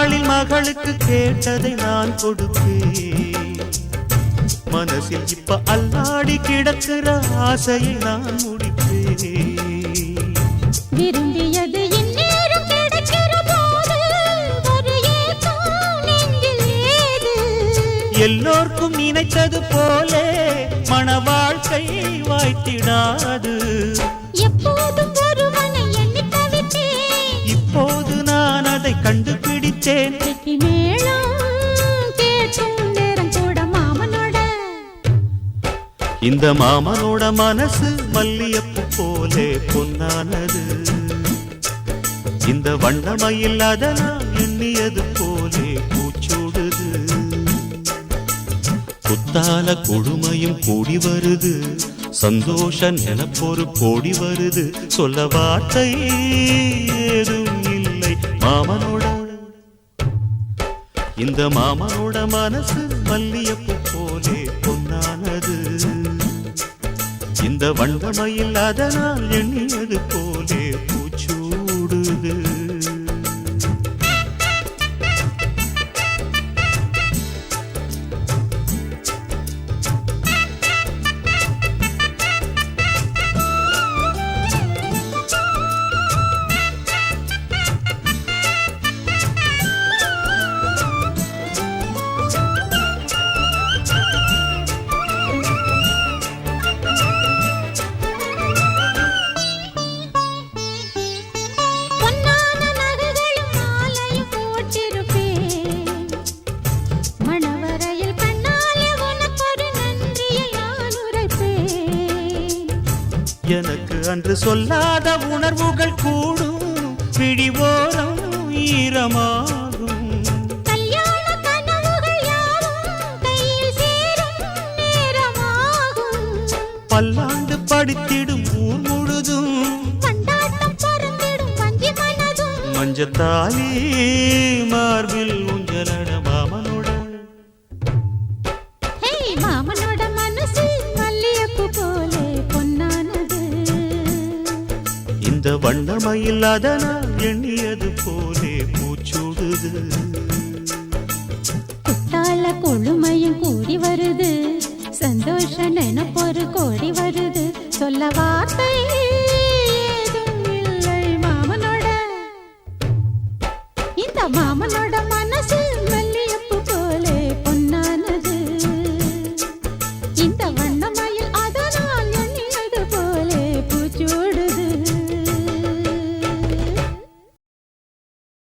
அக்காளின் மகளுக்கு கேட்டதை நான் கொடுத்தேன். மனசில் இப்ப அல்லாடி கிடக்கிற ஆசையை நான் முடிப்பேன் விரும்பியது எல்லோர்க்கும் நினைத்தது போலே மன வாழ்க்கை வாய்த்திடாது. எப்போதும் இந்த மாமனோட மனசு மல்லியப்பு போலே பொன்னானது. இந்த வண்ணமயில் அதனால் எண்ணியது போலே பூச்சூடுது. குத்தால கொடுமையும் கூடி வருது. சந்தோஷ நிலப்பொரு கோடி வருது. சொல்ல வார்த்தை ஏதும் இல்லை. மாமனோட இந்த மாமனோட மனசு மல்லியப்பு போலே பொன்னானது. இந்த வண்டமையில் அதனால் எண்ணியது போலே பூச்சூடுது எனக்கு அன்று சொல்லாத உணர்வுகள் கூடும். பிடிவோரம் ஈரமாகும். பல்லாண்டு படித்திடும் ஊர் முழுதும். மஞ்சத்தாலி மார்பில் உஞ்சலட மாமனோட மாமனோட மனசு மல்லியப்பு போலே. அந்த வண்ணமயில் அதனால் எண்ணியது போலே பூச்சூடுது. குத்தால கொழுமையும் கூடி வருது. சந்தோஷ நினைப்பொரு கோடி வருது. சொல்ல வார்த்தை இல்லை மாமனோட. இந்த மாமனோட